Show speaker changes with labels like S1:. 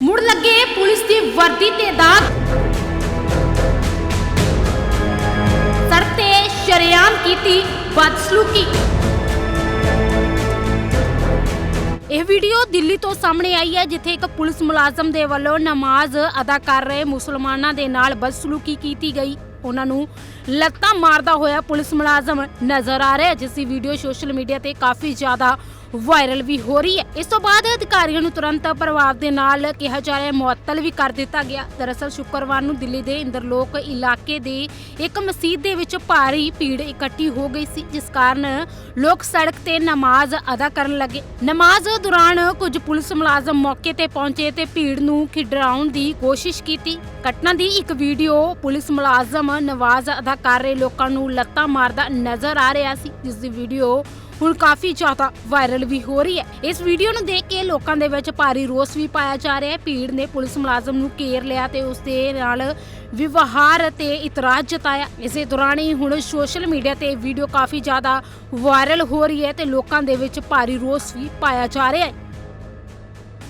S1: ਮੁੜ ਲੱਗੇ ਪੁਲਿਸ ਦੀ ਵਰਦੀ ਤੇ ਦਾਗ। ਸੜਕ ਤੇ ਸ਼ਰੇਆਮ ਕੀਤੀ ਬਦਸਲੂਕੀ। ਇਹ ਵੀਡੀਓ ਦਿੱਲੀ ਤੋਂ ਸਾਹਮਣੇ ਆਈ ਹੈ, ਜਿੱਥੇ ਇੱਕ ਪੁਲਿਸ ਮੁਲਾਜ਼ਮ ਦੇ ਵੱਲੋਂ ਨਮਾਜ਼ ਅਦਾ ਕਰ ਰਹੇ ਮੁਸਲਮਾਨਾਂ ਦੇ ਨਾਲ ਬਦਸਲੂਕੀ ਕੀਤੀ ਗਈ। ਉਹਨਾਂ ਨੂੰ ਲੱਤਾਂ ਮਾਰਦਾ ਹੋਇਆ ਪੁਲਿਸ ਮੁਲਾਜ਼ਮ ਨਜ਼ਰ ਆ ਰਿਹਾ ਜਿਸ ਦੀ ਵੀਡੀਓ ਸੋਸ਼ਲ ਮੀਡੀਆ ਤੇ ਕਾਫੀ ਜ਼ਿਆਦਾ ਵਾਇਰਲ ਵੀ ਹੋ ਰਹੀ ਹੈ। ਇਸ ਤੋਂ ਬਾਅਦ ਅਧਿਕਾਰੀਆਂ ਨੂੰ ਤੁਰੰਤ ਪ੍ਰਭਾਵ ਦੇ ਨਾਲ ਕਿਹਾ ਜਾ ਰਿਹਾ ਮੁਅੱਤਲ ਵੀ ਕਰ ਦਿੱਤਾ ਗਿਆ। ਦਰਅਸਲ ਸ਼ੁੱਕਰਵਾਰ ਨੂੰ ਦਿੱਲੀ ਦੇ ਇੰਦਰਲੋਕ ਇਲਾਕੇ ਦੇ ਇੱਕ ਮਸਜਿਦ ਦੇ ਵਿੱਚ ਭਾਰੀ ਭੀੜ ਇਕੱਠੀ ਹੋ ਗਈ ਸੀ, ਜਿਸ ਕਾਰਨ ਲੋਕ ਸੜਕ ਤੇ ਨਮਾਜ਼ ਅਦਾ ਕਰਨ ਲੱਗੇ। ਨਮਾਜ਼ ਦੌਰਾਨ ਕੁਝ ਪੁਲਿਸ ਮੁਲਾਜ਼ਮ ਮੌਕੇ ਤੇ ਪਹੁੰਚੇ ਤੇ ਭੀੜ ਨੂੰ ਖਿਡਰਾਉਣ ਦੀ ਕੋਸ਼ਿਸ਼ ਕੀਤੀ। ਘਟਨਾ ਦੀ ਇੱਕ ਵੀਡੀਓ ਪੁਲਿਸ ਮੁਲਾਜ਼ਮ ਨਮਾਜ਼ ਅਦਾ ਕਰ ਰਹੇ ਲੋਕਾਂ ਨੂੰ ਲੱਤਾਂ ਮਾਰਦਾ ਨਜ਼ਰ ਆ ਰਿਹਾ ਸੀ, ਜਿਸ ਦੀ ਵੀਡੀਓ ਹੁਣ ਕਾਫੀ ਜ਼ਿਆਦਾ ਵਾਇਰਲ ਵੀ ਹੋ ਰਹੀ ਹੈ। ਇਸ ਵੀਡੀਓ ਨੂੰ ਦੇਖ ਕੇ ਲੋਕਾਂ ਦੇ ਵਿੱਚ ਭਾਰੀ ਰੋਸ ਵੀ ਪਾਇਆ ਜਾ ਰਿਹਾ ਹੈ। ਭੀੜ ਨੇ ਪੁਲਿਸ ਮੁਲਾਜ਼ਮ ਨੂੰ ਘੇਰ ਲਿਆ ਤੇ ਉਸ ਦੇ ਨਾਲ ਵਿਵਹਾਰ ਤੇ ਇਤਰਾਜ਼ ਜਤਾਇਆ। ਇਸੇ ਦੌਰਾਨ ਹੀ ਹੁਣ ਸੋਸ਼ਲ ਮੀਡੀਆ ਤੇ ਵੀਡੀਓ ਕਾਫੀ ਜ਼ਿਆਦਾ ਵਾਇਰਲ ਹੋ ਰਹੀ ਹੈ ਤੇ ਲੋਕਾਂ ਦੇ ਵਿੱਚ ਭਾਰੀ ਰੋਸ ਵੀ ਪਾਇਆ ਜਾ ਰਿਹਾ ਹੈ।